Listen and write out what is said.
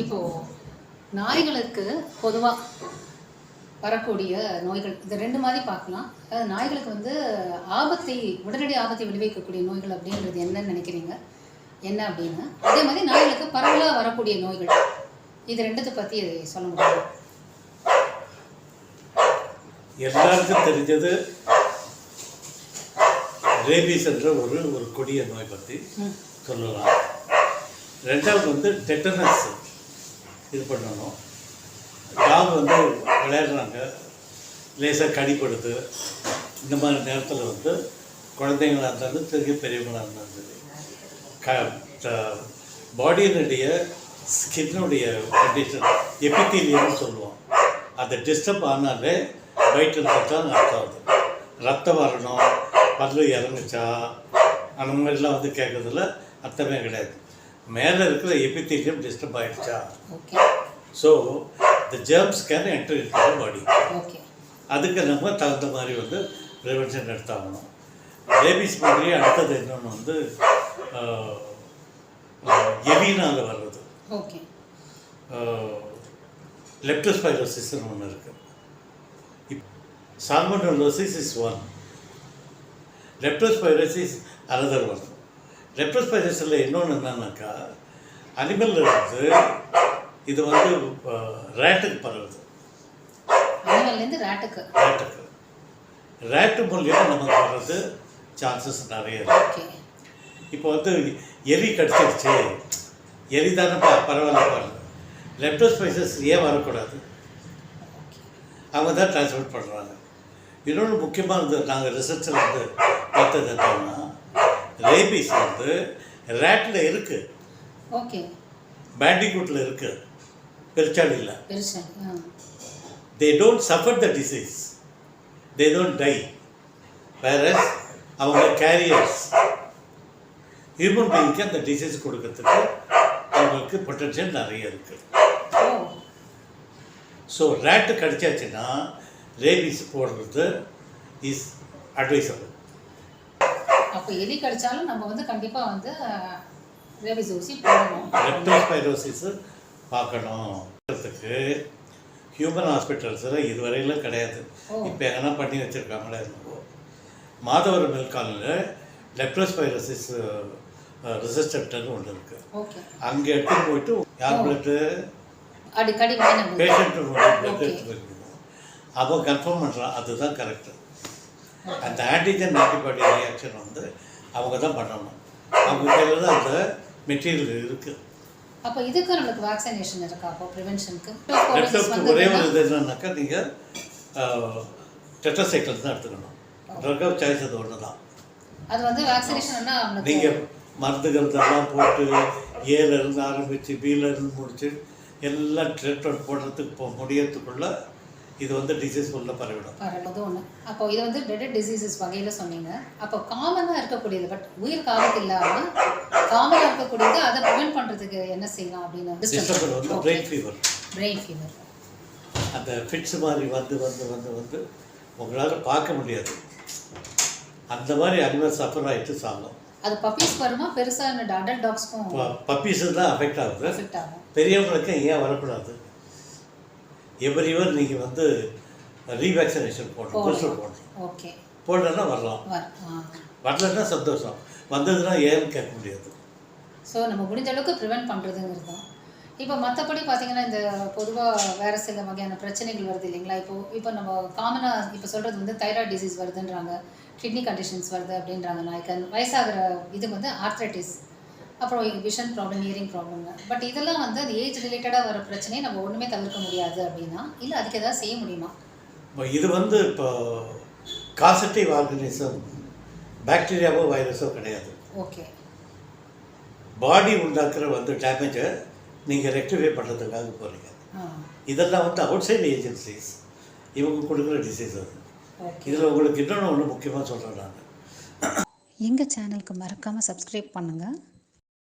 இப்போது நாய்களுக்கு பொதுவாக வரக்கூடிய நோய்கள் இது ரெண்டு மாதிரி பார்க்கலாம். அதாவது நாய்களுக்கு வந்து ஆபத்தை உடனடி ஆபத்தை விளைவிக்கக்கூடிய நோய்கள் அப்படின்றது என்னன்னு நினைக்கிறீங்க? என்ன அப்படின்னு? அதே மாதிரி நாய்களுக்கு பரவலாக வரக்கூடிய நோய்கள். இது ரெண்டுத்தை பற்றி சொல்ல முடியும்? எல்லாருக்கும் தெரிஞ்சது ரேபீஸ் என்ற ஒரு ஒரு கொடிய நோய் பற்றி சொல்லலாம். ரெண்டாவது வந்து டெட்டனஸ். இது பண்ணணும். டாக் வந்து விளையாடுறாங்க. லேசாக கடிப்படுது இந்த மாதிரி நேரத்தில் வந்து குழந்தைங்களாக இருந்தாலும் சரி பெரியவங்களாக இருந்தாலும் சரி. க பாடியினுடைய ஸ்கின்னுடைய கண்டிஷன் எபித்தீலியம்னு சொல்லுவோம். அதை டிஸ்டர்ப் ஆனாலே வயிற்று தான் அர்த்தம் ரத்தம் வரணும் பல்லு இறங்குச்சா? அந்த மாதிரிலாம் வந்து கேட்குறதுல அர்த்தமே கிடையாது. மேலே இருக்கிற எபித்தீலியம் டிஸ்டர்ப் ஆகிடுச்சா okay so the germs can enter into the body அதுக்கு நம்ம தகுந்த மாதிரி வந்து ப்ரிவென்ஷன் எடுத்தாகணும். ரேபிஸ் மாதிரி அடுத்தது இன்னொன்று வந்து எலினால் வர்றது. ஓகே லெப்டோஸ்பைரோசிஸ்னு ஒன்று இருக்குது if salmonellosis is one leptospirosis another one லெப்டோஸ்பைரோசிஸில் இன்னொன்று என்னன்னாக்கா அனிமல்ல இருந்து இது வந்து ரேட்டுக்கு பரவுது. ரேட்டுக்கு. ரேட்டுக்கு. ரேட்டு மூலியமாக நமக்கு வர்றது சான்சஸ் நிறைய இருக்கு. இப்போ வந்து எலி கடிச்சிருச்சு. எலி தானே பரவாயில்ல பாருங்க லெப்டோஸ்பைசஸ் ஏன் வரக்கூடாது? அவங்க தான் டிரான்ஸ்போர்ட் பண்ணுறாங்க இன்னொன்று முக்கியமானது நாங்கள் ரிசர்ச்சில் வந்து பார்த்தது என்னன்னா ரேபிஸ் வந்து ரேட்டில் இருக்குது ஓகே. பேண்டிகூட்டில் இருக்குது பெருச்சாளியில் பெருசு ஆ. They don't suffer the disease. They don't die. Whereas அவங்க கேரியர்ஸ் ஹியூமன் பீயிங்க்கு அந்த டிசீஸ் கொடுக்கறதுக்கு அவங்களுக்கு பொட்டன்ஷியல் நிறைய இருக்குது ஸோ ரேட்டு கடிச்சாச்சுன்னா ரேபிஸ் போடுறது இஸ் அட்வைசபிள் அப்போ எலி கடிச்சாலும் நம்ம வந்து கண்டிப்பாக வந்து ரேபிஸ் ஊசி போடணும். லெப்டோஸ்பைரோசிஸ் பார்க்கணும். ஹியூமன் ஹாஸ்பிட்டல்ஸில் இதுவரையிலும் கிடையாது. இப்போ எங்கன்னா பண்ணி வச்சுருக்காங்களே என்னவோ. மாதவரம் மெல்காலில் லெப்டோஸ்பைரோசிஸ் ரெசிஸ்டன்ட்னு ஒன்று இருக்குது அங்கே எடுத்துன்னு போயிட்டு யார். Blood patient blood. எடுத்து அவன் கன்ஃபார்ம் பண்ணுறான் அதுதான் கரெக்டு அந்த ஆன்டிஜன் ஆன்டிபாடி ரியாக்ஷன் வந்து அவங்க தான் பண்ணணும். அவங்க கையில் தான் அந்த மெட்டீரியல் இருக்குது அப்போ இதுக்கு நம்மளுக்கு வேக்சினேஷன் இருக்கா? அப்போ ப்ரிவென்ஷனுக்கு ஒரே ஒரு இது என்னன்னாக்கா நீங்கள் டெட்ராசைக்கிள் தான் எடுத்துக்கணும். ட்ரக் ஆஃப் சாய்ஸ் அது ஒன்று தான் அது வந்து வேக்சினேஷன்னா நீங்கள் மருந்துகள் இதெல்லாம் போட்டு ஏல இருந்து ஆரம்பித்து பியில் இருந்து முடிச்சு எல்லாம் ட்ரீட்மெண்ட் போடுறதுக்கு முடியறதுக்குள்ள இது வந்து டிசீஸ் உள்ள பரவிடும். அது ஒன்று அப்போ இது வந்து டெட் டிசீசஸ் வகையில் சொன்னீங்க. அப்போ காமனாக இருக்கக்கூடியது பட் உயிருக்கு ஆபத்து இல்லாமல் காமனாக இருக்கக்கூடியது அதை ப்ரிவென்ட் பண்ணுறதுக்கு என்ன செய்யலாம் அப்படின்னு வந்து பிரெயின் ஃபீவர் பிரெயின் ஃபீவர் அந்த ஃபிட்ஸ் மாதிரி வந்து வந்து வந்து வந்து உங்களால் பார்க்க முடியாது. அந்த மாதிரி அனிமல் சஃபர் ஆகிட்டு சாகும். அது பப்பீஸ் வருமா? பெருசாக அடல்ட் டாக்ஸ்க்கும் பப்பீஸு தான் அஃபெக்ட் ஆகுது. பெரியவங்களுக்கு ஏன் வரக்கூடாது? எவ்ரி இயர் நீங்கள் வந்து ரீவேக்சினேஷன் போடணும் பூஸ்டர் போடணும். ஓகே. போடலன்னா வரலாம். வரலன்னா சந்தோஷம். வந்ததுன்னா ஏன்னு கேட்க முடியாது. ஸோ நம்ம முடிஞ்ச அளவுக்கு ப்ரிவென்ட் பண்ணுறதுங்கிறது தான். இப்போ மற்றபடி பார்த்தீங்கன்னா இந்த பொதுவாக வேறு சில வகையான பிரச்சனைகள் வருது இல்லைங்களா? இப்போ இப்போ நம்ம காமனாக இப்போ சொல்கிறது வந்து தைராய்டு டிசீஸ் வருதுன்றாங்க. கிட்னி கண்டிஷன்ஸ் வருது அப்படின்றாங்க. நாய்க்கு வயசாகிற இதுக்கு வந்து ஆர்த்ரைட்டிஸ் அப்புறம் விஷன் ப்ராப்ளம் இயரிங் ப்ராப்ளம்ங்க பட் இதெல்லாம் வந்து அது ஏஜ் ரிலேட்டடாக வர பிரச்சனையை நம்ம ஒன்றுமே தவிர்க்க முடியாது அப்படின்னா இல்லை அதுக்கு ஏதாவது செய்ய முடியுமா? இப்போ இது வந்து இப்போ காசட்டிவ் ஆர்கனிசம் பாக்டீரியாவோ வைரஸோ கிடையாது. ஓகே பாடி உண்டாக்குற வந்து டேமேஜை நீங்கள் ரெக்டிஃபை பண்ணுறதுக்காக போகிறீங்க இதெல்லாம் வந்து அவுட் சைடு ஏஜென்சிஸ் இவங்க கொடுக்குற டிசீஸ் அது. இதில் உங்களுக்கு இன்னொன்று ஒன்று முக்கியமாக சொல்கிறேன் நான். எங்கள் சேனலுக்கு மறக்காமல் சப்ஸ்கிரைப் பண்ணுங்கள்